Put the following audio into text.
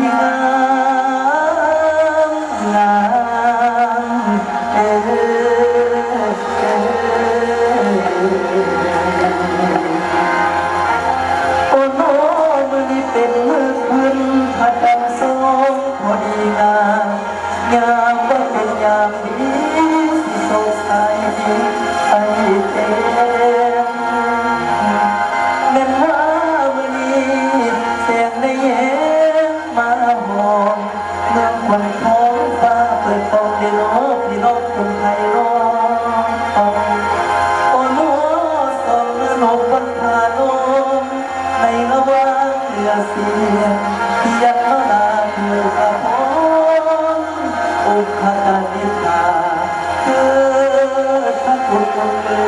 감사합니다. พุทธกาลิกาเกิดพระคุณ